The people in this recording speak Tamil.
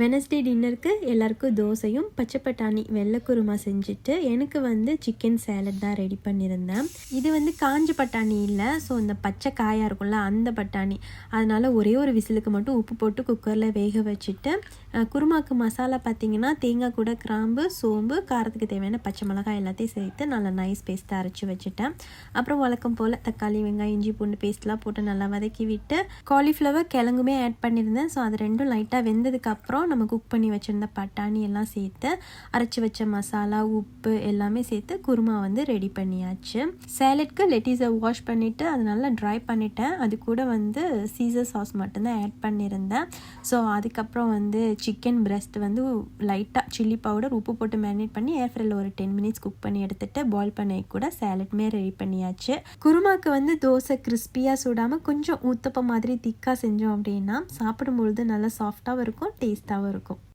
வெனஸ்டே டின்னருக்கு எல்லாருக்கும் தோசையும் பச்சை பட்டாணி வெள்ளை குருமா செஞ்சுட்டு எனக்கு வந்து சிக்கன் சேலட் தான் ரெடி பண்ணியிருந்தேன். இது வந்து காஞ்ச பட்டாணி இல்லை. ஸோ இந்த பச்சை காயாக இருக்கும்ல அந்த பட்டாணி. அதனால் ஒரே ஒரு விசிலுக்கு மட்டும் உப்பு போட்டு குக்கரில் வேக வச்சுட்டு குருமாக்கு மசாலா பார்த்திங்கன்னா தேங்காய் கூட கிராம்பு சோம்பு காரத்துக்கு தேவையான பச்சை மிளகாய் எல்லாத்தையும் சேர்த்து நல்லா நைஸ் பேஸ்ட்டாக அரைச்சி வச்சுட்டேன். அப்புறம் வழக்கம் போல் தக்காளி வெங்காயம் இஞ்சி பூண்டு பேஸ்ட்லாம் போட்டு நல்லா வதக்கி விட்டு காலிஃப்ளவர் கிழங்குமே ஆட் பண்ணியிருந்தேன். ஸோ அது ரெண்டும் லைட்டாக வெந்ததுக்கப்புறம் நம்ம குக் பண்ணி வச்சுருந்த பட்டாணி எல்லாம் சேர்த்து அரைச்சி வச்ச மசாலா உப்பு எல்லாமே சேர்த்து குருமா வந்து ரெடி பண்ணியாச்சு. சேலட்க்கு லெட்டிஸை வாஷ் பண்ணிவிட்டு அது நல்லா ட்ரை பண்ணிட்டேன். அது கூட வந்து சீசர் சாஸ் மட்டும்தான் ஆட் பண்ணியிருந்தேன். ஸோ அதுக்கப்புறம் வந்து சிக்கன் breast வந்து லைட்டாக சில்லி பவுடர் உப்பு போட்டு மேரினேட் பண்ணி ஏர் ஃப்ரையில் ஒரு டென் மினிட்ஸ் குக் பண்ணி எடுத்துட்டு பாயில் பண்ணி கூட சேலட்மே ரெடி பண்ணியாச்சு. குருமாக்கு வந்து தோசை கிறிஸ்பியாக சுடாமல் கொஞ்சம் ஊத்தப்ப மாதிரி திக்காக செஞ்சோம் அப்படின்னா சாப்பிடும்பொழுது நல்லா சாஃப்டாகவும் இருக்கும் டேஸ்ட்டாகவும் இருக்கும்.